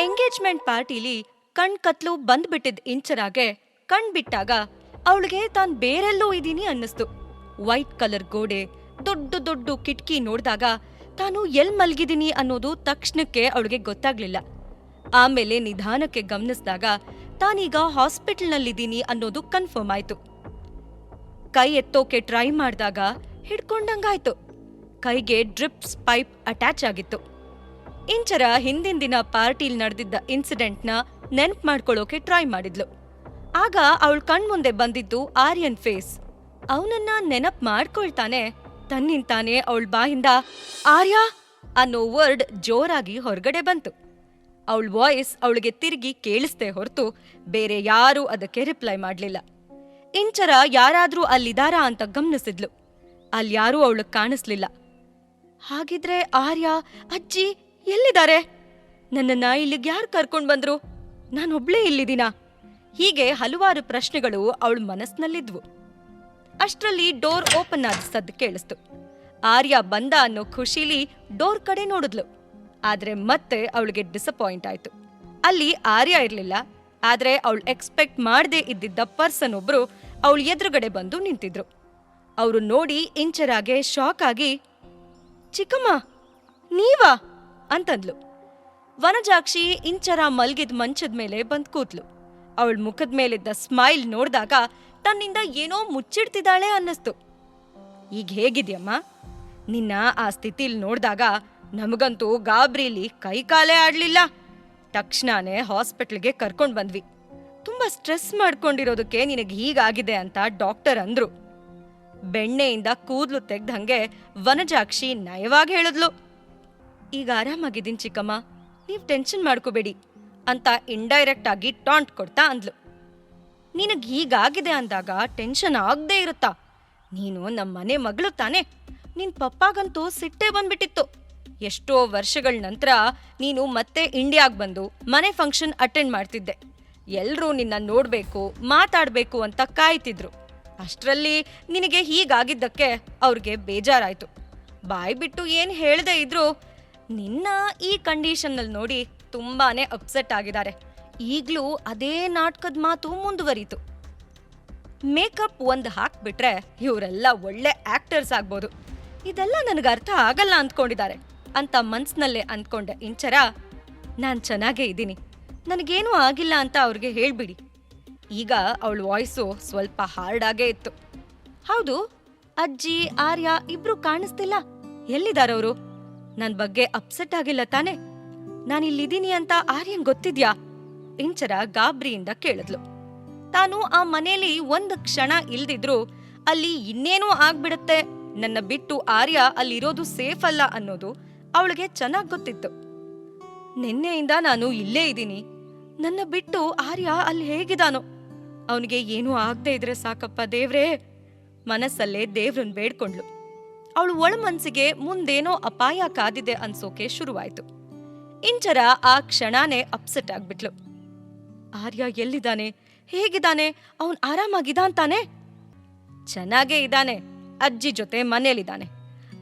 Engagement ಪಾರ್ಟಿಲಿ ಕಣ್ ಕತ್ಲು ಬಂದ್ಬಿಟ್ಟಿದ್ ಇಂಚರಾಗೆ ಕಣ್ ಬಿಟ್ಟಾಗ ಅವಳಿಗೆ ತಾನ್ ಬೇರೆಲ್ಲೋ ಇದೀನಿ ಅನ್ನಿಸ್ತು. ವೈಟ್ ಕಲರ್ ಗೋಡೆ, ದೊಡ್ಡ ದೊಡ್ಡ ಕಿಟಕಿ ನೋಡಿದಾಗ ತಾನು ಎಲ್ ಮಲ್ಗಿದೀನಿ ಅನ್ನೋದು ತಕ್ಷಣಕ್ಕೆ ಅವಳಿಗೆ ಗೊತ್ತಾಗ್ಲಿಲ್ಲ. ಆಮೇಲೆ ನಿಧಾನಕ್ಕೆ ಗಮನಿಸಿದಾಗ ತಾನೀಗ ಹಾಸ್ಪಿಟಲ್ನಲ್ಲಿದ್ದೀನಿ ಅನ್ನೋದು ಕನ್ಫರ್ಮ್ ಆಯ್ತು. ಕೈ ಎತ್ತೋಕೆ ಟ್ರೈ ಮಾಡಿದಾಗ ಹಿಡ್ಕೊಂಡಂಗಾಯ್ತು. ಕೈಗೆ ಡ್ರಿಪ್ಸ್ ಪೈಪ್ ಅಟ್ಯಾಚ್ ಆಗಿತ್ತು. ಇಂಚರ ಹಿಂದಿನ ದಿನ ಪಾರ್ಟಿಲ್ ನಡೆದಿದ್ದ ಇನ್ಸಿಡೆಂಟ್ನ ನೆನ್ಪ್ ಮಾಡ್ಕೊಳ್ಳೋಕೆ ಟ್ರೈ ಮಾಡಿದ್ಲು. ಆಗ ಅವಳ ಕಣ್ಮುಂದೆ ಬಂದಿದ್ದು ಆರ್ಯನ್ ಫೇಸ್ ಅವನನ್ನ ನೆನಪ್ ಮಾಡ್ಕೊಳ್ತಾನೆ, ತನ್ನಿಂತಾನೆ ಅವಳ ಬಾಯಿಂದ, ಆರ್ಯ! ಅನ್ನೋ ವರ್ಡ್ ಜೋರಾಗಿ ಹೊರಗಡೆ ಬಂತು. ಅವಳ ವಾಯ್ಸ್ ಅವಳಿಗೆ ತಿರುಗಿ ಕೇಳಿಸ್ದೆ ಹೊರತು ಬೇರೆ ಯಾರೂ ಅದಕ್ಕೆ ರಿಪ್ಲೈ ಮಾಡಲಿಲ್ಲ. ಇಂಚರ ಯಾರಾದ್ರೂ ಅಲ್ಲಿದಾರಾ ಅಂತ ಗಮನಿಸಿದ್ಲು. ಅಲ್ಯಾರೂ ಅವಳಗ್ ಕಾಣಿಸ್ಲಿಲ್ಲ. ಹಾಗಿದ್ರೆ ಆರ್ಯ, ಅಜ್ಜಿ ಎಲ್ಲಿದ್ದಾರೆ? ನನ್ನನ್ನ ಇಲ್ಲಿಗೆ ಯಾರು ಕರ್ಕೊಂಡು ಬಂದ್ರು? ನಾನೊಬ್ಳೇ ಇಲ್ಲಿದ್ದೀನ? ಹೀಗೆ ಹಲವಾರು ಪ್ರಶ್ನೆಗಳು ಅವಳ ಮನಸ್ಸಿನಲ್ಲಿದ್ವು ಅಷ್ಟರಲ್ಲಿ ಡೋರ್ ಓಪನ್ ಆದ ಸದ್ದು ಕೇಳಿಸ್ತು. ಆರ್ಯ ಬಂದ ಅನ್ನೋ ಖುಷೀಲಿ ಡೋರ್ ಕಡೆ ನೋಡಿದ್ಲು. ಆದ್ರೆ ಮತ್ತೆ ಅವಳಿಗೆ ಡಿಸಪಾಯಿಂಟ್ ಆಯ್ತು. ಅಲ್ಲಿ ಆರ್ಯ ಇರ್ಲಿಲ್ಲ. ಆದ್ರೆ ಅವಳು ಎಕ್ಸ್ಪೆಕ್ಟ್ ಮಾಡದೇ ಇದ್ದಿದ್ದ ಪರ್ಸನ್ ಒಬ್ರು ಅವಳು ಎದುರುಗಡೆ ಬಂದು ನಿಂತಿದ್ರು. ಅವರು ನೋಡಿ ಇಂಚರಾಗೆ ಶಾಕ್ ಆಗಿ, ಚಿಕ್ಕಮ್ಮ, ನೀವಾ? ಅಂತಂದ್ಲು. ವನಜಾಕ್ಷಿ ಇಂಚರ ಮಲ್ಗಿದ್ ಮಂಚದ ಮೇಲೆ ಬಂದ್ ಕೂತ್ಲು. ಅವಳ ಮುಖದ ಮೇಲಿದ್ದ ಸ್ಮೈಲ್ ನೋಡಿದಾಗ ತನ್ನಿಂದ ಏನೋ ಮುಚ್ಚಿಡ್ತಿದ್ದಾಳೆ ಅನ್ನಿಸ್ತು. ಈಗ ಹೇಗಿದ್ಯಮ್ಮ? ನಿನ್ನ ಆ ಸ್ಥಿತಿಲಿ ನೋಡಿದಾಗ ನಮಗಂತೂ ಗಾಬ್ರಿಲಿ ಕೈಕಾಲೇ ಆಡಲಿಲ್ಲ. ತಕ್ಷಣನೇ ಹಾಸ್ಪಿಟ್ಲ್ಗೆ ಕರ್ಕೊಂಡು ಬಂದ್ವಿ. ತುಂಬಾ ಸ್ಟ್ರೆಸ್ ಮಾಡ್ಕೊಂಡಿರೋದಕ್ಕೆ ನಿನಗೆ ಹೀಗಾಗಿದೆ ಅಂತ ಡಾಕ್ಟರ್ ಅಂದ್ರು. ಬೆಣ್ಣೆಯಿಂದ ಕೂದ್ಲು ತೆಗ್ದಂಗೆ ವನಜಾಕ್ಷಿ ನಯವಾಗಿ ಹೇಳಿದ್ಲು. ಈಗ ಆರಾಮಾಗಿದ್ದೀನಿ ಚಿಕ್ಕಮ್ಮ. ನೀವು ಟೆನ್ಷನ್ ಮಾಡ್ಕೋಬೇಡಿ. ಅಂತ ಇಂಡೈರೆಕ್ಟ್ ಆಗಿ ಟಾಂಟ್ ಕೊಡ್ತಾ ಅಂದ್ಲು. ನಿನಗೆ ಹೀಗಾಗಿದೆ ಅಂದಾಗ ಟೆನ್ಷನ್ ಆಗದೆ ಇರುತ್ತಾ? ನೀನು ನಮ್ಮ ಮನೆ ಮಗಳು ತಾನೆ. ನಿನ್ ಪಪ್ಪಾಗಂತೂ ಸಿಟ್ಟೆ ಬಂದ್ಬಿಟ್ಟಿತ್ತು. ಎಷ್ಟೋ ವರ್ಷಗಳ ನಂತರ ನೀನು ಮತ್ತೆ ಇಂಡಿಯಾಗ್ ಬಂದು ಮನೆ ಫಂಕ್ಷನ್ ಅಟೆಂಡ್ ಮಾಡ್ತಿದ್ದೆ. ಎಲ್ಲರೂ ನಿನ್ನ ನೋಡ್ಬೇಕು, ಮಾತಾಡ್ಬೇಕು ಅಂತ ಕಾಯ್ತಿದ್ರು. ಅಷ್ಟರಲ್ಲಿ ನಿನಗೆ ಹೀಗಾಗಿದ್ದಕ್ಕೆ ಅವ್ರಿಗೆ ಬೇಜಾರಾಯ್ತು. ಬಾಯ್ಬಿಟ್ಟು ಏನ್ ಹೇಳದೇ ಇದ್ರು ನಿನ್ನ ಈ ಕಂಡೀಷನ್ನಲ್ಲಿ ನೋಡಿ ತುಂಬಾನೇ ಅಪ್ಸೆಟ್ ಆಗಿದ್ದಾರೆ. ಈಗ್ಲೂ ಅದೇ ನಾಟಕದ ಮಾತು ಮುಂದುವರಿತು. ಮೇಕಪ್ ಒಂದು ಹಾಕ್ಬಿಟ್ರೆ ಇವರೆಲ್ಲ ಒಳ್ಳೆ ಆಕ್ಟರ್ಸ್ ಆಗ್ಬೋದು. ಇದೆಲ್ಲ ನನಗೆ ಅರ್ಥ ಆಗಲ್ಲ ಅಂದ್ಕೊಂಡಿದ್ದಾರೆ. ಅಂತ ಮನ್ಸ್ನಲ್ಲೇ ಅಂದ್ಕೊಂಡೆ ಇಂಚರ, ನಾನು ಚೆನ್ನಾಗೇ ಇದ್ದೀನಿ. ನನಗೇನೂ ಆಗಿಲ್ಲ ಅಂತ ಅವ್ರಿಗೆ ಹೇಳ್ಬಿಡಿ. ಈಗ ಅವಳ ವಾಯ್ಸು ಸ್ವಲ್ಪ ಹಾರ್ಡ್ ಆಗೇ ಇತ್ತು. ಹೌದು, ಅಜ್ಜಿ, ಆರ್ಯ ಇಬ್ರು ಕಾಣಿಸ್ತಿಲ್ಲ. ಎಲ್ಲಿದಾರವರು? ನನ್ ಬಗ್ಗೆ ಅಪ್ಸೆಟ್ ಆಗಿಲ್ಲ ತಾನೆ. ನಾನಿಲ್ಲಿದ್ದೀನಿ ಅಂತ ಆರ್ಯನ್ ಗೊತ್ತಿದ್ಯಾ? ಇಂಚರ ಗಾಬ್ರಿಯಿಂದ ಕೇಳಿದ್ಲು. ತಾನು ಆ ಮನೆಯಲ್ಲಿ ಒಂದು ಕ್ಷಣ ಇಲ್ದಿದ್ರು ಅಲ್ಲಿ ಇನ್ನೇನೂ ಆಗ್ಬಿಡತ್ತೆ. ನನ್ನ ಬಿಟ್ಟು ಆರ್ಯ ಅಲ್ಲಿರೋದು ಸೇಫ್ ಅಲ್ಲ ಅನ್ನೋದು ಅವಳಿಗೆ ಚೆನ್ನಾಗ್ ಗೊತ್ತಿತ್ತು. ನಿನ್ನೆಯಿಂದ ನಾನು ಇಲ್ಲೇ ಇದ್ದೀನಿ. ನನ್ನ ಬಿಟ್ಟು ಆರ್ಯ ಅಲ್ಲಿ ಹೇಗಿದಾನೋ? ಅವನಿಗೆ ಏನೂ ಆಗ್ದೇ ಇದ್ರೆ ಸಾಕಪ್ಪ ದೇವ್ರೇ. ಮನಸ್ಸಲ್ಲೇ ದೇವ್ರನ್ ಬೇಡ್ಕೊಂಡ್ಲು ಅವಳು ಒಳ ಮನಸ್ಸಿಗೆ ಮುಂದೇನೋ ಅಪಾಯ ಕಾದಿದೆ ಅನ್ಸೋಕೆ ಶುರುವಾಯ್ತು. ಇಂಚರ ಆ ಕ್ಷಣನೇ ಅಪ್ಸೆಟ್ ಆಗ್ಬಿಟ್ಲು. ಆರ್ಯ ಎಲ್ಲಿದ್ದಾನೆ? ಹೇಗಿದ್ದಾನೆ? ಅವನ್ ಆರಾಮಾಗಿದಾನ್ ಚೆನ್ನಾಗೇ ಇದ್ದಾನೆ. ಅಜ್ಜಿ ಜೊತೆ ಮನೇಲಿದ್ದಾನೆ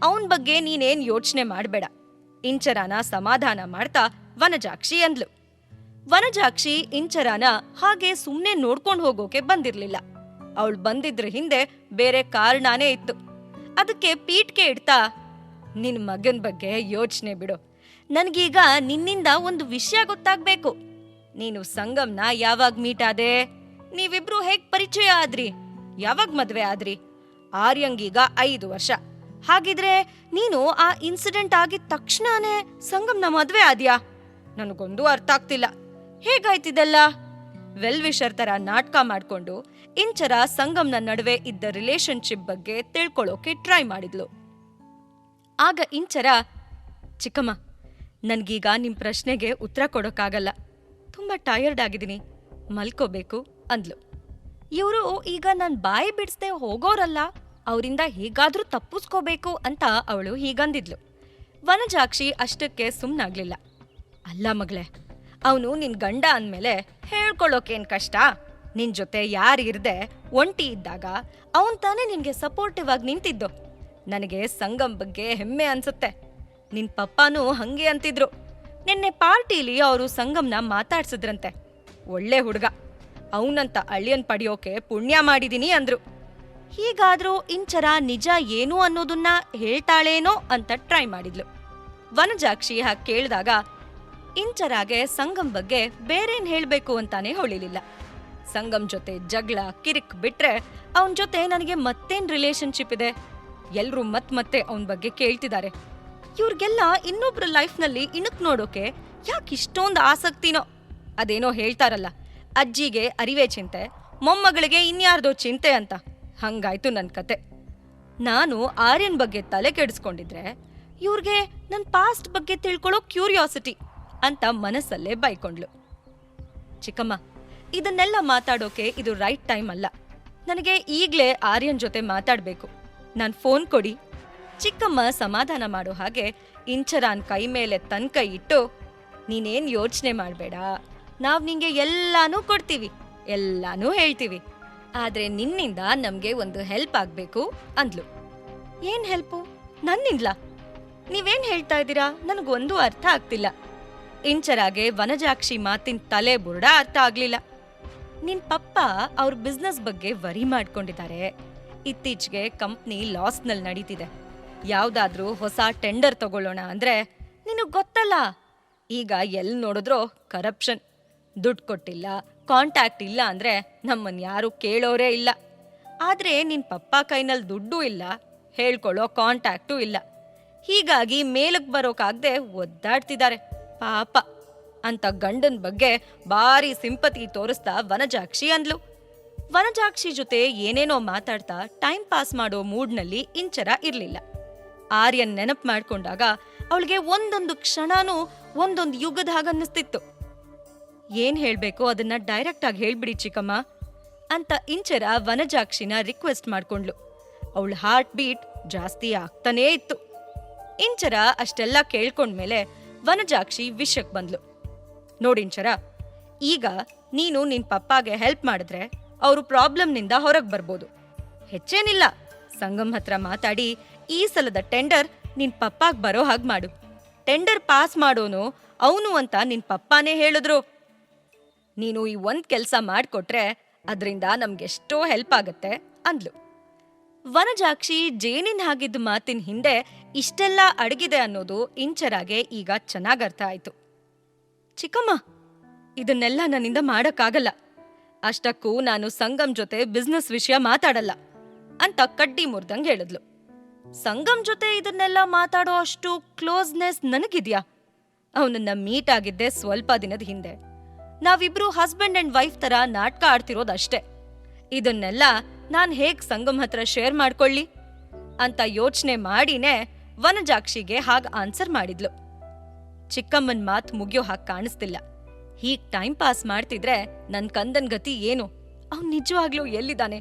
ಅವನ್ ಬಗ್ಗೆ ನೀನೇನ್ ಯೋಚನೆ ಮಾಡ್ಬೇಡ. ಇಂಚರಾನ ಸಮಾಧಾನ ಮಾಡ್ತಾ ವನಜಾಕ್ಷಿ ಅಂದ್ಲು. ವನಜಾಕ್ಷಿ ಇಂಚರಾನ ಹಾಗೆ ಸುಮ್ನೆ ನೋಡ್ಕೊಂಡು ಹೋಗೋಕೆ ಬಂದಿರ್ಲಿಲ್ಲ. ಅವಳು ಬಂದಿದ್ರ ಹಿಂದೆ ಬೇರೆ ಕಾರಣನೇ ಇತ್ತು. ಅದಕ್ಕೆ ಪೀಠಕ್ಕೆ ಇಡ್ತಾ, ನಿನ್ ಮಗನ್ ಬಗ್ಗೆ ಯೋಚನೆ ಬಿಡು. ನನ್ಗೀಗ ನಿನ್ನಿಂದ ಒಂದು ವಿಷಯ ಗೊತ್ತಾಗ್ಬೇಕು. ನೀನು ಸಂಗಮ್ನ ಯಾವಾಗ ಮೀಟ್ ಆದೆ? ನೀವಿಬ್ರು ಹೇಗ್ ಪರಿಚಯ ಆದ್ರಿ? ಯಾವಾಗ ಮದ್ವೆ ಆದ್ರಿ? ಆರ್ಯಂಗೀಗ ಐದು ವರ್ಷ. ಹಾಗಿದ್ರೆ ನೀನು ಆ ಇನ್ಸಿಡೆಂಟ್ ಆಗಿದ ತಕ್ಷಣನೇ ಸಂಗಮ್ನ ಮದ್ವೆ ಆದ್ಯಾ? ನನಗೊಂದು ಅರ್ಥ ಆಗ್ತಿಲ್ಲ ಹೇಗಾಯ್ತಿದೆಲ್ಲ? ವೆಲ್ ವಿಷರ್ ತರ ನಾಟಕ ಮಾಡ್ಕೊಂಡು ಇಂಚರ ಸಂಗಮ್ನ ನಡುವೆ ಇದ್ದ ರಿಲೇಶನ್ಶಿಪ್ ಬಗ್ಗೆ ತಿಳ್ಕೊಳ್ಳೋಕೆ ಟ್ರೈ ಮಾಡಿದ್ಲು. ಆಗ ಇಂಚರ, ಚಿಕ್ಕಮ್ಮ, ನನಗೀಗ ನಿಮ್ಮ ಪ್ರಶ್ನೆಗೆ ಉತ್ತರ ಕೊಡೋಕ್ಕಾಗಲ್ಲ ತುಂಬಾ ಟಯರ್ಡ್ ಆಗಿದ್ದೀನಿ. ಮಲ್ಕೋಬೇಕು, ಅಂದ್ಲು. ಇವರು ಈಗ ನಾನು ಬಾಯಿ ಬಿಡಿಸ್ದೆ ಹೋಗೋರಲ್ಲ, ಅವರಿಂದ ಹೇಗಾದರೂ ತಪ್ಪಿಸ್ಕೋಬೇಕು ಅಂತ ಅವಳು ಹೀಗಂದಿದ್ಲು. ವನಜಾಕ್ಷಿ ಅಷ್ಟಕ್ಕೆ ಸುಮ್ಮನಾಗ್ಲಿಲ್ಲ ಅಲ್ಲ ಮಗಳೇ, ಅವನು ನಿನ್ನ ಗಂಡ ಅಂದಮೇಲೆ ಹೇಳ್ಕೊಳ್ಳೋಕೇನು ಕಷ್ಟ? ನಿನ್ ಜೊತೆ ಯಾರಿರ್ದೆ ಒಂಟಿ ಇದ್ದಾಗ ಅವನ್ ತಾನೇ ನಿನ್ಗೆ ಸಪೋರ್ಟಿವ್ ಆಗಿ ನಿಂತಿದ್ದು. ನನಗೆ ಸಂಗಮ್ ಬಗ್ಗೆ ಹೆಮ್ಮೆ ಅನ್ಸುತ್ತೆ. ನಿನ್ ಪಪ್ಪಾನೂ ಹಂಗೆ ಅಂತಿದ್ರು. ನಿನ್ನೆ ಪಾರ್ಟಿಲಿ ಅವರು ಸಂಗಮ್ನ ಮಾತಾಡ್ಸಿದ್ರಂತೆ. ಒಳ್ಳೆ ಹುಡುಗ. ಅವನಂತ ಅಳಿಯನ್ ಪಡೆಯೋಕೆ ಪುಣ್ಯ ಮಾಡಿದೀನಿ ಅಂದ್ರು. ಹೀಗಾದ್ರೂ ಇಂಚರ ನಿಜ ಏನು ಅನ್ನೋದನ್ನ ಹೇಳ್ತಾಳೇನೋ ಅಂತ ಟ್ರೈ ಮಾಡಿದ್ಲು. ವನಜಾಕ್ಷಿ ಹಾಗೆ ಕೇಳಿದಾಗ, ಇಂಚರಾಗೆ ಸಂಗಮ್ ಬಗ್ಗೆ ಬೇರೇನ್ ಹೇಳ್ಬೇಕು ಅಂತಾನೆ ಹೊಳಿಲಿಲ್ಲ. ಸಂಗಮ್ ಜೊತೆ ಜಗಳ, ಕಿರಿಕ್ ಬಿಟ್ರೆ ಅವನ್ ಜೊತೆ ನನಗೆ ಮತ್ತೇನ್ ರಿಲೇಶನ್ಶಿಪ್ ಇದೆ? ಎಲ್ರು ಮತ್ ಮತ್ತೆ ಅವನ್ ಬಗ್ಗೆ ಕೇಳ್ತಿದ್ದಾರೆ. ಇವ್ರಿಗೆಲ್ಲ ಇನ್ನೊಬ್ರ ಲೈಫ್ನಲ್ಲಿ ಇಣುಕ್ ನೋಡೋಕೆ ಯಾಕೆ ಇಷ್ಟೊಂದು ಆಸಕ್ತಿನೋ? ಅದೇನೋ ಹೇಳ್ತಾರಲ್ಲ, ಅಜ್ಜಿಗೆ ಅರಿವೆ ಚಿಂತೆ, ಮೊಮ್ಮಗಳಿಗೆ ಇನ್ಯಾರ್ದೋ ಚಿಂತೆ ಅಂತ. ಹಂಗಾಯ್ತು ನನ್ ಕತೆ. ನಾನು ಆರ್ಯನ್ ಬಗ್ಗೆ ತಲೆ ಕೆಡಿಸ್ಕೊಂಡಿದ್ರೆ ಇವ್ರಿಗೆ ನನ್ನ ಪಾಸ್ಟ್ ಬಗ್ಗೆ ತಿಳ್ಕೊಳ್ಳೋ ಕ್ಯೂರಿಯಾಸಿಟಿ ಅಂತ ಮನಸ್ಸಲ್ಲೇ ಬೈಕೊಂಡ್ಲು ಚಿಕ್ಕಮ್ಮ ಇದನ್ನೆಲ್ಲ ಮಾತಾಡೋಕೆ ಇದು ರೈಟ್ ಟೈಮ್ ಅಲ್ಲ. ನನಗೆ ಈಗಲೇ ಆರ್ಯನ್ ಜೊತೆ ಮಾತಾಡ್ಬೇಕು. ನಾನ್ ಫೋನ್ ಕೊಡಿ. ಚಿಕ್ಕಮ್ಮ ಸಮಾಧಾನ ಮಾಡೋ ಹಾಗೆ ಇಂಚರಾನ್ ಕೈ ಮೇಲೆ ತನ್ ಕೈ ಇಟ್ಟು, ನೀನೇನ್ ಯೋಚನೆ ಮಾಡಬೇಡ. ನಾವ್ ನಿಂಗೆ ಎಲ್ಲಾನೂ ಕೊಡ್ತೀವಿ, ಎಲ್ಲಾನೂ ಹೇಳ್ತೀವಿ. ಆದ್ರೆ ನಿನ್ನಿಂದ ನಮ್ಗೆ ಒಂದು ಹೆಲ್ಪ್ ಆಗ್ಬೇಕು ಅಂದ್ಲು. ಏನ್ ಹೆಲ್ಪು ನನ್ನಿಂದ್ಲ? ನೀವೇನ್ ಹೇಳ್ತಾ ಇದ್ದೀರಾ? ನನಗೊಂದು ಅರ್ಥ ಆಗ್ತಿಲ್ಲ. ಇಂಚರಾಗೆ ವನಜಾಕ್ಷಿ ಮಾತಿನ ತಲೆ ಬುರುಡ ಅರ್ಥ ಆಗ್ಲಿಲ್ಲ. ನಿನ್ ಪಪ್ಪ ಅವ್ರ ಬಿಸ್ನೆಸ್ ಬಗ್ಗೆ ವರಿ ಮಾಡ್ಕೊಂಡಿದ್ದಾರೆ. ಇತ್ತೀಚೆಗೆ ಕಂಪ್ನಿ ಲಾಸ್ನಲ್ಲಿ ನಡೀತಿದೆ. ಯಾವ್ದಾದ್ರೂ ಹೊಸ ಟೆಂಡರ್ ತಗೊಳ್ಳೋಣ ಅಂದ್ರೆ ನಿನಗ್ ಗೊತ್ತಲ್ಲ. ಈಗ ಎಲ್ಲಿ ನೋಡಿದ್ರೋ ಕರಪ್ಷನ್ ದುಡ್ಡು ಕೊಟ್ಟಿಲ್ಲ ಕಾಂಟ್ಯಾಕ್ಟ್ ಇಲ್ಲ ಅಂದ್ರೆ ನಮ್ಮನ್ ಯಾರು ಕೇಳೋರೇ ಇಲ್ಲ. ಆದ್ರೆ ನಿನ್ ಪಪ್ಪ ಕೈನಲ್ಲಿ ದುಡ್ಡು ಇಲ್ಲ, ಹೇಳ್ಕೊಳ್ಳೋ ಕಾಂಟ್ಯಾಕ್ಟು ಇಲ್ಲ. ಹೀಗಾಗಿ ಮೇಲಕ್ ಬರೋಕಾಗ್ದೆ ಒದ್ದಾಡ್ತಿದ್ದಾರೆ. ಪಾಪ. ಅಂತ ಗಂಡನ್ ಬಗ್ಗೆ ಭಾರಿ ಸಿಂಪತಿ ತೋರಿಸ್ತಾ ವನಜಾಕ್ಷಿ ಅಂದ್ಲು. ವನಜಾಕ್ಷಿ ಜೊತೆ ಏನೇನೋ ಮಾತಾಡ್ತಾ ಟೈಮ್ ಪಾಸ್ ಮಾಡೋ ಮೂಡ್ನಲ್ಲಿ ಇಂಚರ ಇರ್ಲಿಲ್ಲ. ಆರ್ಯನ್ ನೆನಪು ಮಾಡ್ಕೊಂಡಾಗ ಅವಳಿಗೆ ಒಂದೊಂದು ಕ್ಷಣನೂ ಒಂದೊಂದು ಯುಗದ ಹಾಗನ್ನಿಸ್ತಿತ್ತು ಏನ್ ಹೇಳ್ಬೇಕು ಅದನ್ನ ಡೈರೆಕ್ಟ್ ಆಗಿ ಹೇಳ್ಬಿಡಿ ಚಿಕ್ಕಮ್ಮ ಅಂತ ಇಂಚರ ವನಜಾಕ್ಷಿನ ರಿಕ್ವೆಸ್ಟ್ ಮಾಡ್ಕೊಂಡ್ಲು. ಅವಳ ಹಾರ್ಟ್ ಬೀಟ್ ಜಾಸ್ತಿ ಆಗ್ತಾನೇ ಇತ್ತು. ಇಂಚರ ಅಷ್ಟೆಲ್ಲ ಕೇಳ್ಕೊಂಡ್ಮೇಲೆ ವನಜಾಕ್ಷಿ ವಿಷಕ್ ಬಂದ್ಲು. ನೋಡಿಂಚರ ಈಗ ನೀನು ನಿನ್ ಪಪ್ಪಾಗೆ ಹೆಲ್ಪ್ ಮಾಡಿದ್ರೆ ಅವರು ಪ್ರಾಬ್ಲಮ್ನಿಂದ ಹೊರಗೆ ಬರ್ಬೋದು. ಹೆಚ್ಚೇನಿಲ್ಲ, ಸಂಗಮ್ ಹತ್ರ ಮಾತಾಡಿ ಈ ಸಲದ ಟೆಂಡರ್ ನಿನ್ ಪಪ್ಪಾಗ್ ಬರೋ ಹಾಗೆ ಮಾಡು. ಟೆಂಡರ್ ಪಾಸ್ ಮಾಡೋನು ಅವನು ಅಂತ ನಿನ್ ಪಪ್ಪಾನೇ ಹೇಳಿದ್ರು. ನೀನು ಈ ಒಂದ್ ಕೆಲ್ಸ ಮಾಡ್ಕೊಟ್ರೆ ಅದರಿಂದ ನಮ್ಗೆಷ್ಟೋ ಹೆಲ್ಪ್ ಆಗತ್ತೆ ಅಂದ್ಲು. ವನಜಾಕ್ಷಿ ಜೇನಿನ್ ಹಾಗಿದ್ದ ಮಾತಿನ ಹಿಂದೆ ಇಷ್ಟೆಲ್ಲ ಅಡಗಿದೆ ಅನ್ನೋದು ಇಂಚರಾಗೆ ಈಗ ಚೆನ್ನಾಗರ್ಥ ಆಯ್ತು. ಚಿಕ್ಕಮ್ಮ, ಇದನ್ನೆಲ್ಲ ನನ್ನಿಂದ ಮಾಡಕ್ಕಾಗಲ್ಲ. ಅಷ್ಟಕ್ಕೂ ನಾನು ಸಂಗಮ್ ಜೊತೆ ಬಿಸ್ನೆಸ್ ವಿಷಯ ಮಾತಾಡಲ್ಲ ಅಂತ ಕಡ್ಡಿ ಮುರ್ದಂಗ್ ಹೇಳಿದ್ಲು. ಸಂಗಮ್ ಜೊತೆ ಇದನ್ನೆಲ್ಲ ಮಾತಾಡೋ ಅಷ್ಟು ಕ್ಲೋಸ್ನೆಸ್ ನನಗಿದ್ಯಾ? ಅವನನ್ನ ಮೀಟ್ ಆಗಿದ್ದೆ ಸ್ವಲ್ಪ ದಿನದ ಹಿಂದೆ. ನಾವಿಬ್ರು ಹಸ್ಬೆಂಡ್ ಅಂಡ್ ವೈಫ್ ತರ ನಾಟಕ ಆಡ್ತಿರೋದಷ್ಟೇ. ಇದನ್ನೆಲ್ಲ ನಾನ್ ಹೇಗ್ ಸಂಗಮ್ ಹತ್ರ ಶೇರ್ ಮಾಡ್ಕೊಳ್ಳಿ? ಅಂತ ಯೋಚನೆ ಮಾಡಿನೇ ವನಜಾಕ್ಷಿಗೆ ಹಾಗ ಆನ್ಸರ್ ಮಾಡಿದ್ಲು. ಚಿಕ್ಕಮ್ಮನ್ ಮಾತ್ ಮುಗಿಯೋ ಹಾಗೆ ಕಾಣಿಸ್ತಿಲ್ಲ. ಹೀಗ್ ಟೈಮ್ ಪಾಸ್ ಮಾಡ್ತಿದ್ರೆ ನನ್ ಕಂದನ್ ಗತಿ ಏನು? ಅವ್ನ್ ನಿಜವಾಗ್ಲೂ ಎಲ್ಲಿದ್ದಾನೆ?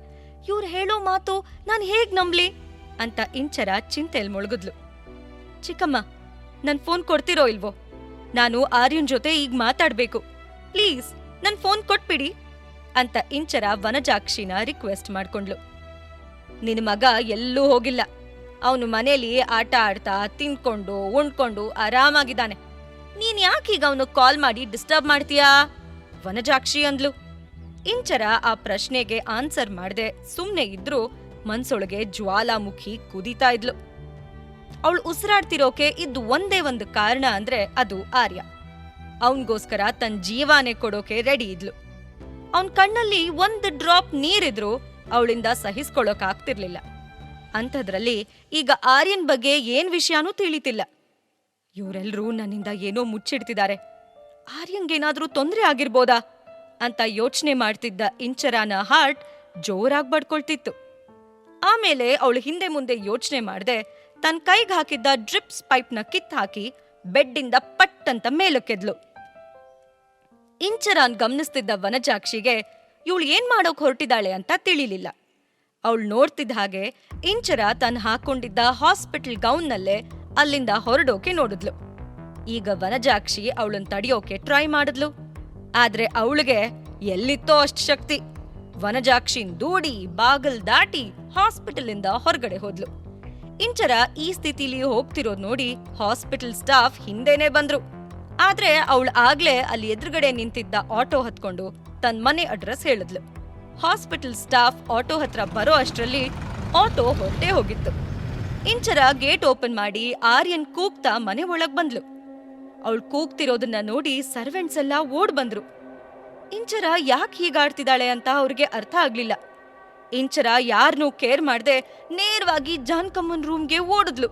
ಇವ್ರು ಹೇಳೋ ಮಾತು ನಾನ್ ಹೇಗ್ ನಂಬ್ಲಿ? ಅಂತ ಇಂಚರ ಚಿಂತೆಲ್ ಮುಳುಗಿದ್ಲು. ಚಿಕ್ಕಮ್ಮ, ನನ್ ಫೋನ್ ಕೊಡ್ತಿರೋ ಇಲ್ವೋ? ನಾನು ಆರ್ಯನ್ ಜೊತೆ ಈಗ ಮಾತಾಡ್ಬೇಕು. ಪ್ಲೀಸ್, ನನ್ ಫೋನ್ ಕೊಟ್ಬಿಡಿ. ಅಂತ ಇಂಚರ ವನಜಾಕ್ಷಿನ ರಿಕ್ವೆಸ್ಟ್ ಮಾಡ್ಕೊಂಡ್ಲು. ನಿನ್ ಮಗ ಎಲ್ಲೂ ಹೋಗಿಲ್ಲ. ಅವನು ಮನೇಲಿ ಆಟ ಆಡ್ತಾ ತಿನ್ಕೊಂಡು ಉಂಡ್ಕೊಂಡು ಆರಾಮಾಗಿದ್ದಾನೆ. ನೀನ್ ಯಾಕೀಗ ಅವನು ಕಾಲ್ ಮಾಡಿ ಡಿಸ್ಟರ್ಬ್ ಮಾಡ್ತೀಯಾ? ವನಜಾಕ್ಷಿ ಅಂದ್ಲು. ಇಂಚರ ಆ ಪ್ರಶ್ನೆಗೆ ಆನ್ಸರ್ ಮಾಡದೆ ಸುಮ್ನೆ ಇದ್ರೂ ಮನ್ಸೊಳಗೆ ಜ್ವಾಲಾಮುಖಿ ಕುದೀತಾ ಇದ್ಲು. ಅವಳು ಉಸಿರಾಡ್ತಿರೋಕೆ ಇದ್ದು ಒಂದೇ ಒಂದು ಕಾರಣ ಅಂದ್ರೆ ಅದು ಆರ್ಯ. ಅವನ್ಗೋಸ್ಕರ ತನ್ನ ಜೀವಾನೇ ಕೊಡೋಕೆ ರೆಡಿ ಇದ್ಲು. ಅವನ್ ಕಣ್ಣಲ್ಲಿ ಒಂದು ಡ್ರಾಪ್ ನೀರಿದ್ರು ಅವಳಿಂದ ಸಹಿಸ್ಕೊಳ್ಳೋಕಾಗ್ತಿರ್ಲಿಲ್ಲ ಅಂಥದ್ರಲ್ಲಿ ಈಗ ಆರ್ಯನ್ ಬಗ್ಗೆ ಏನ್ ವಿಷಯನೂ ತಿಳಿತಿಲ್ಲ. ಇವರೆಲ್ರೂ ನನ್ನಿಂದ ಏನೋ ಮುಚ್ಚಿಡ್ತಿದ್ದಾರೆ. ಆರ್ಯಂಗೇನಾದ್ರೂ ತೊಂದ್ರೆ ಆಗಿರ್ಬೋದಾ? ಅಂತ ಯೋಚನೆ ಮಾಡ್ತಿದ್ದ ಇಂಚರಾನ ಹಾರ್ಟ್ ಜೋರಾಗಿ ಬಡ್ಕೊಳ್ತಿತ್ತು. ಆಮೇಲೆ ಅವಳು ಹಿಂದೆ ಮುಂದೆ ಯೋಚನೆ ಮಾಡ್ದೆ ತನ್ನ ಕೈಗೆ ಹಾಕಿದ್ದ ಡ್ರಿಪ್ಸ್ ಪೈಪ್ನ ಕಿತ್ ಹಾಕಿ ಬೆಡ್ಡಿಂದ ಪಟ್ ಅಂತ ಮೇಲಕ್ಕೆದ್ಲು. ಇಂಚರಾನ್ ಗಮನಿಸ್ತಿದ್ದ ವನಜಾಕ್ಷಿಗೆ ಇವಳು ಏನ್ ಮಾಡೋಕ್ ಹೊರಟಿದ್ದಾಳೆ ಅಂತ ತಿಳಿಲಿಲ್ಲ. ಅವಳು ನೋಡ್ತಿದ್ದ ಹಾಗೆ ಇಂಚರ ತನ್ನ ಹಾಕೊಂಡಿದ್ದ ಹಾಸ್ಪಿಟಲ್ ಗೌನ್ನಲ್ಲೇ ಅಲ್ಲಿಂದ ಹೊರಡೋಕೆ ನೋಡಿದ್ಲು. ಈಗ ವನಜಾಕ್ಷಿ ಅವಳನ್ನ ತಡೆಯೋಕೆ ಟ್ರೈ ಮಾಡಿದ್ಲು. ಆದ್ರೆ ಅವಳಿಗೆ ಎಲ್ಲಿತ್ತೋ ಅಷ್ಟು ಶಕ್ತಿ. ವನಜಾಕ್ಷಿನ್ ದೂಡಿ, ಬಾಗಲ್ ದಾಟಿ ಹಾಸ್ಪಿಟಲ್ ಇಂದ ಹೊರಗಡೆ ಹೋದ್ಲು. ಇಂಚರ ಈ ಸ್ಥಿತಿಲಿ ಹೋಗ್ತಿರೋದ್ ನೋಡಿ ಹಾಸ್ಪಿಟಲ್ ಸ್ಟಾಫ್ ಹಿಂದೆನೆ ಬಂದ್ರು. ಆದ್ರೆ ಅವಳು ಆಗ್ಲೇ ಅಲ್ಲಿ ಎದುರುಗಡೆ ನಿಂತಿದ್ದ ಆಟೋ ಹತ್ಕೊಂಡು ತನ್ನ ಮನೆ ಅಡ್ರೆಸ್ ಹೇಳಿದ್ಲು. ಹಾಸ್ಪಿಟಲ್ ಸ್ಟಾಫ್ ಆಟೋ ಹತ್ರ ಬರೋ ಅಷ್ಟರಲ್ಲಿ ಆಟೋ ಹೊರಟೇ ಹೋಗಿತ್ತು. ಇಂಚರ ಗೇಟ್ ಓಪನ್ ಮಾಡಿ ಆರ್ಯನ್ ಕೂಗ್ತಾ ಮನೆ ಒಳಗ್ ಬಂದ್ಲು. ಅವಳು ಕೂಗ್ತಿರೋದನ್ನ ನೋಡಿ ಸರ್ವೆಂಟ್ಸ್ ಎಲ್ಲ ಓಡ್ ಬಂದ್ರು. ಇಂಚರ ಯಾಕೆ ಹೀಗಾಡ್ತಿದ್ದಾಳೆ ಅಂತ ಅವ್ರಿಗೆ ಅರ್ಥ ಆಗ್ಲಿಲ್ಲ. ಇಂಚರ ಯಾರನ್ನೂ ಕೇರ್ ಮಾಡ್ದೆ ನೇರವಾಗಿ ಜಾನ್ಕಮ್ಮನ್ ರೂಮ್ಗೆ ಓಡಿದ್ಲು.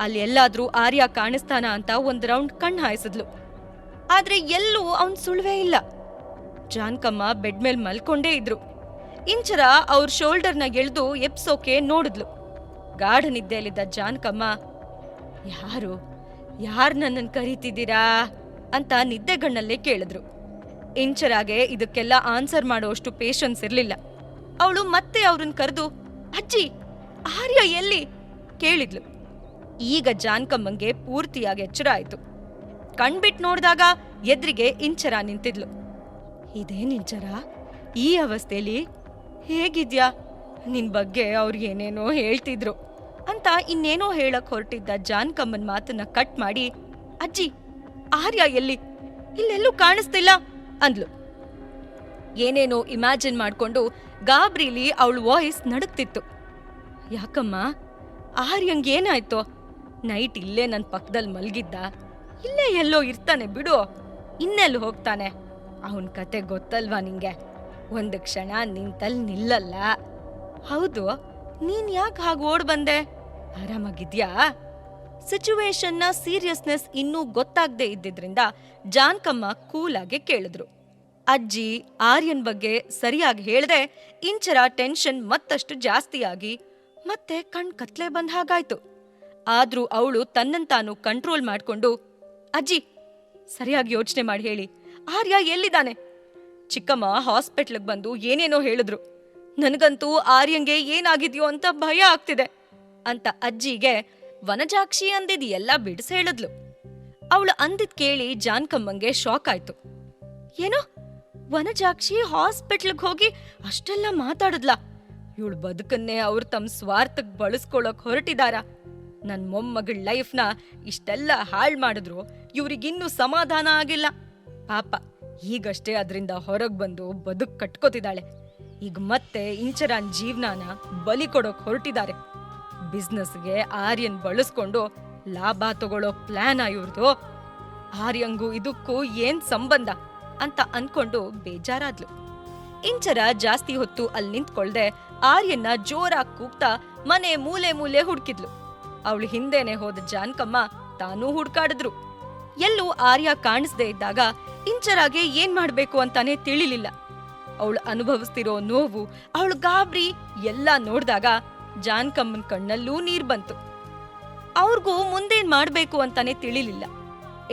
ಅಲ್ಲಿ ಎಲ್ಲಾದ್ರೂ ಆರ್ಯ ಕಾಣಿಸ್ತಾನ ಅಂತ ಒಂದ್ ರೌಂಡ್ ಕಣ್ಣು ಹಾಯಿಸಿದ್ಲು. ಆದ್ರೆ ಎಲ್ಲೂ ಅವನ್ ಸುಳ್ವೇ ಇಲ್ಲ. ಜಾನ್ಕಮ್ಮ ಬೆಡ್ ಮೇಲೆ ಮಲ್ಕೊಂಡೇ ಇದ್ರು. ಇಂಚರ ಅವ್ರ ಶೋಲ್ಡರ್ನ ಎಳ್ದು ಎಪ್ಸೋಕೆ ನೋಡಿದ್ಲು. ಗಾಢ ನಿದ್ದೆಯಲ್ಲಿದ್ದ ಜಾನ್ಕಮ್ಮ, ಯಾರು? ಯಾರ್ ನನ್ನನ್ ಕರೀತಿದ್ದೀರಾ? ಅಂತ ನಿದ್ದೆಗಣ್ಣಲ್ಲೇ ಕೇಳಿದ್ರು. ಇಂಚರಾಗೆ ಇದಕ್ಕೆಲ್ಲ ಆನ್ಸರ್ ಮಾಡೋಷ್ಟು ಪೇಷನ್ಸ್ ಇರಲಿಲ್ಲ. ಅವಳು ಮತ್ತೆ ಅವ್ರನ್ನ ಕರೆದು, ಅಜ್ಜಿ, ಆರ್ಯ ಎಲ್ಲಿ? ಕೇಳಿದ್ಲು. ಈಗ ಜಾನ್ಕಮ್ಮಂಗೆ ಪೂರ್ತಿಯಾಗಿ ಎಚ್ಚರ ಆಯ್ತು. ಕಣ್ಬಿಟ್ ನೋಡಿದಾಗ ಎದ್ರಿಗೆ ಇಂಚರ ನಿಂತಿದ್ಲು. ಇದೇನ್ ಇಂಚರ? ಈ ಅವಸ್ಥೆಲಿ ಹೇಗಿದ್ಯಾ? ನಿನ್ ಬಗ್ಗೆ ಅವ್ರು ಏನೇನೋ ಹೇಳ್ತಿದ್ರು. ಅಂತ ಇನ್ನೇನೋ ಹೇಳಕ್ ಹೊರಟಿದ್ದ ಜಾನ್ಕಮ್ಮನ್ ಮಾತನ್ನ ಕಟ್ ಮಾಡಿ, ಅಜ್ಜಿ, ಆರ್ಯ ಎಲ್ಲಿ? ಇಲ್ಲೆಲ್ಲೂ ಕಾಣಿಸ್ತಿಲ್ಲ ಅಂದ್ಲು. ಏನೇನೋ ಇಮ್ಯಾಜಿನ್ ಮಾಡ್ಕೊಂಡು ಗಾಬ್ರಿಲಿ ಅವಳ ವಾಯ್ಸ್ ನಡುಕ್ತಿತ್ತು ಯಾಕಮ್ಮ, ಆರ್ಯಂಗ್ ಏನಾಯ್ತು? ನೈಟ್ ಇಲ್ಲೇ ನನ್ನ ಪಕ್ಕದಲ್ಲಿ ಮಲ್ಗಿದ್ದ. ಇಲ್ಲೇ ಎಲ್ಲೋ ಇರ್ತಾನೆ ಬಿಡು. ಇನ್ನೆಲ್ಲಿ ಹೋಗ್ತಾನೆ? ಅವನ ಕತೆ ಗೊತ್ತಲ್ವಾ ನಿಂಗೆ? ಒಂದು ಕ್ಷಣ ನಿಂತಲ್ಲಿ ನಿಲ್ಲಲ್ಲ. ಹೌದು, ನೀನ್ ಯಾಕೆ ಹಾಗೆ ಓಡ್ ಬಂದೆ? ಆರಾಮಾಗಿದ್ಯಾ? ಸಿಚುವೇಶನ್ನ ಸೀರಿಯಸ್ನೆಸ್ ಇನ್ನೂ ಗೊತ್ತಾಗದೆ ಇದ್ದಿದ್ರಿಂದ ಜಾನ್ಕಮ್ಮ ಕೂಲಾಗಿ ಕೇಳಿದ್ರು. ಅಜ್ಜಿ, ಆರ್ಯನ್ ಬಗ್ಗೆ ಸರಿಯಾಗಿ ಹೇಳದೆ ಇಂಚರ ಟೆನ್ಷನ್ ಮತ್ತಷ್ಟು ಜಾಸ್ತಿಯಾಗಿ ಮತ್ತೆ ಕಣ್ ಕತ್ಲೆ ಬಂದ ಹಾಗಾಯ್ತು. ಆದ್ರೂ ಅವಳು ತನ್ನಂತಾನು ಕಂಟ್ರೋಲ್ ಮಾಡ್ಕೊಂಡು, ಅಜ್ಜಿ, ಸರಿಯಾಗಿ ಯೋಚನೆ ಮಾಡಿ ಹೇಳಿ. ಆರ್ಯ ಎಲ್ಲಿದ್ದಾನೆ? ಚಿಕ್ಕಮ್ಮ ಹಾಸ್ಪಿಟ್ಲಿಗೆ ಬಂದು ಏನೇನೋ ಹೇಳಿದ್ರು. ನನಗಂತೂ ಆರ್ಯಂಗೆ ಏನಾಗಿದ್ಯೋ ಅಂತ ಭಯ ಆಗ್ತಿದೆ. ಅಂತ ಅಜ್ಜಿಗೆ ವನಜಾಕ್ಷಿ ಅಂದಿದ್ ಎಲ್ಲ ಬಿಡಿಸಿ ಹೇಳಿದ್ಲು. ಅವಳು ಅಂದಿದ್ ಕೇಳಿ ಜಾನ್ಕಮ್ಮಂಗೆ ಶಾಕ್ ಆಯ್ತು. ಏನೋ ವನಜಾಕ್ಷಿ ಹಾಸ್ಪಿಟ್ಲ್ಗ್ ಹೋಗಿ ಅಷ್ಟೆಲ್ಲ ಮಾತಾಡಿದ್ಲಾ? ಇವಳು ಬದುಕನ್ನೇ ಅವ್ರು ತಮ್ಮ ಸ್ವಾರ್ಥಕ್ ಬಳಸ್ಕೊಳಕ್ ಹೊರಟಿದಾರ. ನನ್ ಮೊಮ್ಮಗಳ ಲೈಫ್ನ ಇಷ್ಟೆಲ್ಲ ಹಾಳ್ ಮಾಡಿದ್ರು ಇವ್ರಿಗಿನ್ನೂ ಸಮಾಧಾನ ಆಗಿಲ್ಲ. ಪಾಪ, ಈಗಷ್ಟೇ ಅದರಿಂದ ಹೊರಗೆ ಬಂದು ಬದುಕ್ ಕಟ್ಕೋತಿದ್ದಾಳೆ. ಈಗ ಮತ್ತೆ ಇಂಚರಾನ್ ಜೀವನಾನ ಬಲಿ ಕೊಡೋಕ್ ಹೊರಟಿದ್ದಾರೆ. ಬಿಸ್ನೆಸ್ಗೆ ಆರ್ಯನ್ ಬಳಸ್ಕೊಂಡು ಲಾಭ ತಗೊಳ್ಳೋ ಪ್ಲಾನ್ ಇವ್ರದು. ಆರ್ಯಂಗೂ ಇದಕ್ಕೂ ಏನ್ ಸಂಬಂಧ ಅಂತ ಅನ್ಕೊಂಡು ಬೇಜಾರಾದ್ಲು. ಇಂಚರ ಜಾಸ್ತಿ ಹೊತ್ತು ಅಲ್ಲಿ ನಿಂತ್ಕೊಳ್ದೆ ಆರ್ಯನ್ನ ಜೋರಾಗಿ ಕೂಗ್ತಾ ಮನೆ ಮೂಲೆ ಮೂಲೆ ಹುಡ್ಕಿದ್ಲು. ಅವಳು ಹಿಂದೆನೆ ಹೋದ ಜಾನ್ಕಮ್ಮ ತಾನೂ ಹುಡ್ಕಾಡಿದ್ರು. ಎಲ್ಲೂ ಆರ್ಯ ಕಾಣಿಸ್ದೇ ಇದ್ದಾಗ ಇಂಚರಾಗೆ ಏನ್ ಮಾಡ್ಬೇಕು ಅಂತಾನೆ ತಿಳಿಲಿಲ್ಲ. ಅವಳು ಅನುಭವಿಸ್ತಿರೋ ನೋವು, ಅವಳು ಗಾಬ್ರಿ ಎಲ್ಲ ನೋಡ್ದಾಗ ಜಾನ್ಕಮ್ಮನ್ ಕಣ್ಣಲ್ಲೂ ನೀರ್ ಬಂತು. ಅವ್ರಿಗೂ ಮುಂದೇನ್ ಮಾಡ್ಬೇಕು ಅಂತಾನೆ ತಿಳಿಲಿಲ್ಲ.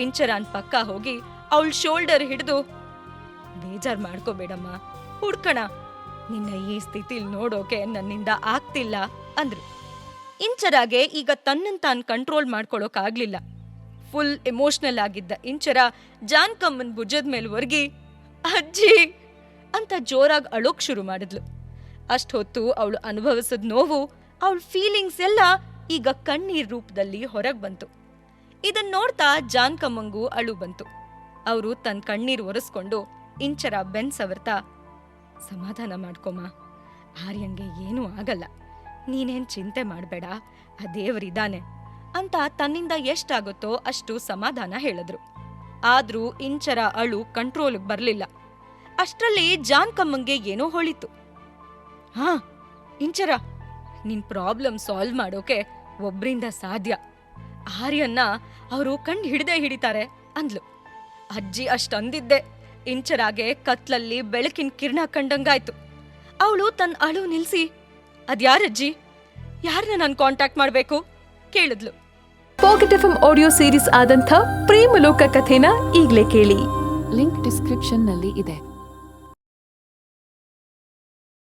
ಇಂಚರಾನ್ ಪಕ್ಕ ಹೋಗಿ ಅವಳ ಶೋಲ್ಡರ್ ಹಿಡಿದು, ಬೇಜಾರ್ ಮಾಡ್ಕೋಬೇಡಮ್ಮ, ಹುಡ್ಕಣ, ನಿನ್ನ ಈ ಸ್ಥಿತಿಲ್ ನೋಡೋಕೆ ನನ್ನಿಂದ ಆಗ್ತಿಲ್ಲ ಅಂದ್ರು. ಇಂಚರಾಗೆ ಈಗ ತನ್ನನ್ ತಾನ್ ಕಂಟ್ರೋಲ್ ಮಾಡ್ಕೊಳಕ್ ಆಗ್ಲಿಲ್ಲ ಫುಲ್ ಎಮೋಷನಲ್ ಆಗಿದ್ದ ಇಂಚರ ಜಾನ್ಕಮ್ಮನ್ ಭುಜದ ಮೇಲೆ ಒರ್ಗಿ, ಅಜ್ಜಿ, ಅಂತ ಜೋರಾಗಿ ಅಳೋಕ್ ಶುರು ಮಾಡಿದ್ಲು. ಅಷ್ಟೊತ್ತು ಅವಳು ಅನುಭವಿಸಿದ ನೋವು, ಅವಳ ಫೀಲಿಂಗ್ಸ್ ಎಲ್ಲ ಈಗ ಕಣ್ಣೀರ್ ರೂಪದಲ್ಲಿ ಹೊರಗ್ ಬಂತು. ಇದನ್ ನೋಡ್ತಾ ಜಾನ್ಕಮ್ಮಂಗೂ ಅಳು ಬಂತು. ಅವರು ತನ್ನ ಕಣ್ಣೀರ್ ಒರೆಸ್ಕೊಂಡು ಇಂಚರ ಬೆನ್ ಸವರ್ತಾ, ಸಮಾಧಾನ ಮಾಡ್ಕೊಮ್ಮ. ಆರ್ಯಂಗೆ ಏನೂ ಆಗಲ್ಲ. ನೀನೇನ್ ಚಿಂತೆ ಮಾಡಬೇಡ. ಆ ದೇವರಿದ್ದಾನೆ ಅಂತ ತನ್ನಿಂದ ಎಷ್ಟಾಗುತ್ತೋ ಅಷ್ಟು ಸಮಾಧಾನ ಹೇಳಿದ್ರು. ಆದ್ರೂ ಇಂಚರ ಅಳು ಕಂಟ್ರೋಲ್ಗೆ ಬರ್ಲಿಲ್ಲ. ಅಷ್ಟ್ರಲ್ಲಿ ಜಾನ್ಕಮ್ಮಂಗೆ ಏನೋ ಹೊಳಿತು. ಹಾ ಇಂಚರ ನಿನ್ ಪ್ರಾಬ್ಲಮ್ ಸಾಲ್ವ್ ಮಾಡೋಕೆ ಒಬ್ರಿಂದ ಸಾಧ್ಯ. ಆರ್ಯನ್ನ ಅವರು ಕಂಡು ಹಿಡ್ದೇ ಹಿಡಿತಾರೆ ಅಂದ್ಲು. ಅಜ್ಜಿ ಅಷ್ಟಂದಿದ್ದೆ ಇಂಚರಾಗೆ ಕತ್ಲಲ್ಲಿ ಬೆಳಕಿನ ಕಿರಣ ಕಂಡಂಗಾಯ್ತು. ಅವಳು ತನ್ನ ಅಳು ನಿಲ್ಸಿ ಅದ್ಯಾರಜ್ಜಿ ಯಾರನ್ನ ನಾನು ಕಾಂಟ್ಯಾಕ್ಟ್ ಮಾಡ್ಬೇಕು? ಕೇಳಿದ್ಲು. ಪಾಕೆಟ್ ಎಫ್ ಆಡಿಯೋ ಸೀರೀಸ್ ಆದಂಥ ಪ್ರೇಮಲೋಕ ಕಥೆನ ಈಗ್ಲೇ ಕೇಳಿ. ಲಿಂಕ್ ಡಿಸ್ಕ್ರಿಪ್ಷನ್ನಲ್ಲಿ ಇದೆ.